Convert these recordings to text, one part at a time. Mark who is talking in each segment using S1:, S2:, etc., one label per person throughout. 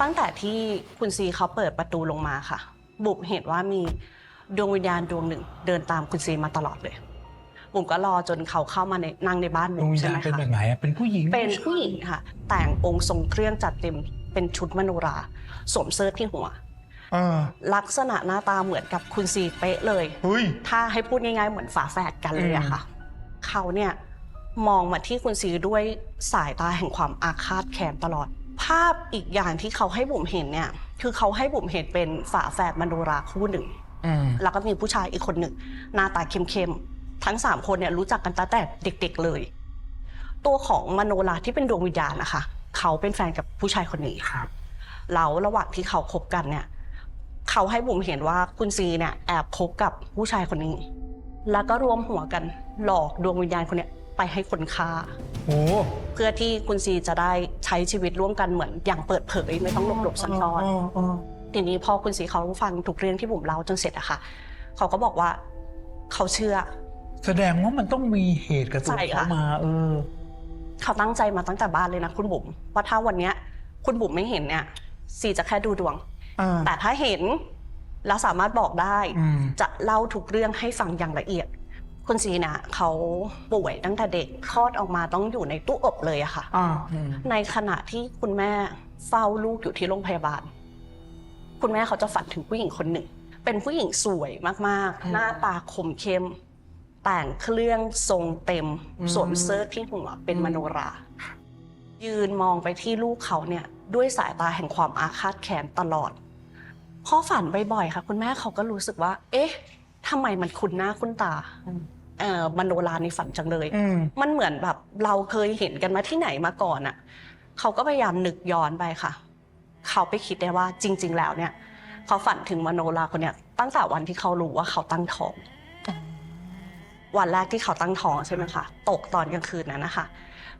S1: ตั้งแต่ที่คุณซีเขาเปิดประตูลงมาค่ะ บุ๋มเห็นว่ามีดวงวิญญาณดวงหนึ่ง เดินตามคุณซีมาตลอดเลย บุ๋มก็รอจนเขาเข้ามาในนั่งในบ้าน
S2: ด
S1: บุ๋
S2: วง
S1: ม
S2: วิญ
S1: ใช่
S2: ญา
S1: ไห
S2: ณ
S1: ม
S2: เป็นแบ
S1: คะ
S2: บไหนอะเป็นผู้หญิง
S1: เป็นผู้หญิงค่ะ แต่งองค์ทรงเครื่องจัดเต็มเป็นชุดมโนราสวมเสื้อที่หัว
S2: เออ
S1: ลักษณะหน้าตาเหมือนกับคุณซีเป๊ะเลย
S2: เฮ้ย
S1: ถ้าให้พูดง่ายๆเหมือนฝาแฝดกันเลยอะค่ะ เขาเนี่ยมองมาที่คุณซีด้วยสายตาแห่งความอาฆาตแค้นตลอด ภาพอีกอย่างที่เขาให้บุ๋มเห็นเนี่ย คือเขาให้บุ๋มเห็นเป็นฝาแฝดมโนราคู่หนึ่ง
S2: อืม
S1: แล้วก็มีผู้ชายอีกคนหนึ่งหน้าตาเข้มๆทั้งสามคนเนี่ยรู้จักกันตั้งแต่เด็ก ๆเลย ตัวของมโนราที่เป็นดวงวิญญาณนะคะ เขาเป็นแฟนกับผู้ชายคนนี้
S2: ครับ
S1: แล้วระหว่างที่เขาคบกันเนี่ย เขาให้บุ๋มเห็นว่าคุณซีเนี่ยแอบคบกับผู้ชายคนนี้ แล้วก็รวมหัวกันหลอกดวงวิญญาณคนเนี้ย ไปให้คนฆ่า
S2: โอ้
S1: เพื่อที่คุณซีจะได้ใช้ชีวิตร่วมกันเหมือนอย่างเปิดเผยไม่ต้องหลบหลบซ่อนๆทีนี้พอคุณซีเขาฟังทุกเรื่องที่บุ๋มเล่าจนเสร็จอะค่ะ เขาก็บอกว่าเขาเชื่อ
S2: แสดงว่ามันต้องมีเหตุกับตัว
S1: ใช่
S2: เขา
S1: ค่ะ
S2: มา เออ
S1: เขาตั้งใจมาตั้งแต่บ้านเลยนะคุณบุ๋มว่าถ้าวันเนี้ย คุณบุ๋มไม่เห็นเนี่ยซีจะแค่ดูดวง
S2: อ่า
S1: แต่ถ้าเห็นแล้วสามารถบอกได้
S2: อืม
S1: จะเล่าทุกเรื่องให้ฟังอย่างละเอียด คุณซีนะเขาป่วยตั้งแต่เด็กคลอดออกมาต้องอยู่ในตู้อบเลยอะค่ะ
S2: อ่าอืม
S1: ในขณะที่คุณแม่เฝ้าลูกอยู่ที่โรงพยาบาล คุณแม่เขาจะฝันถึงผู้หญิงคนหนึ่ง เป็นผู้หญิงสวยมากๆหน้าตาคมเข้ม แต่งเครื่องทรงเต็มสวมเสื้อที่หัวเป็นมโนรา ยืนมองไปที่ลูกเขาเนี่ย ด้วยสายตาแห่งความอาฆาตแค้นตลอด พอฝันบ่อยๆค่ะ คุณแม่เขาก็รู้สึกว่า เอ๊ะทำไมมันคุ้นหน้าคุ้นตาเอ่อ มโนราในฝันจังเลย
S2: อืม
S1: มันเหมือนแบบเราเคยเห็นกันมาที่ไหนมาก่อนอะ่ะเขาก็พยายามนึกย้อนไปค่ะ เขาไปคิดได้ว่าจริง ๆ แล้วเนี่ย เขาฝันถึงมโนราคนเนี้ยตั้งแต่วันที่เขารู้ว่าเขาตั้งท้อง วันแรกที่เขาตั้งท้องใช่ไหมคะตกตอนกลางคืนนั้นนะคะ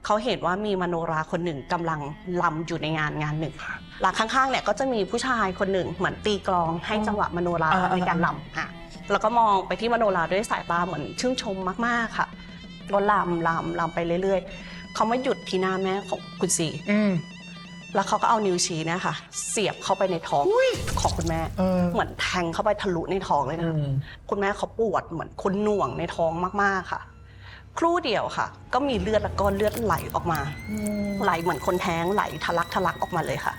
S1: เขาเห็นว่ามีมโนราคนหนึ่งกำลังลำอยู่ในงานงานหนึ่งหลังข้างๆเนี่ยก็จะมีผู้ชายคนหนึ่งเหมือนตีกลองให้จังหวะมโนรา
S2: อ่าๆๆ
S1: ในการลำอะ แล้วก็มองไปที่มโนราด้วยสายตาเหมือนชื่นชมมากๆค่ะก็ลำลำลำไปเรื่อยๆเขามาหยุดที่หน้าแม่ของคุณซี
S2: อืม
S1: แล้วเขาก็เอานิ้วชี้เนะคะเสียบเข้าไปในท้องของคุณแม่
S2: เออ
S1: เหมือนแทงเข้าไปทะลุในท้องเลย
S2: อื
S1: นะ
S2: ม
S1: คุณแม่เขาปวดเหมือนคนหน่วงในท้องมากๆค่ะ ครู่เดียวค่ะ ก็มีเลือดและก้อนเลือดไหลออกมา ไหลเหมือนคนแท้งไหลทะลักทะลักออกมาเลยค่ะ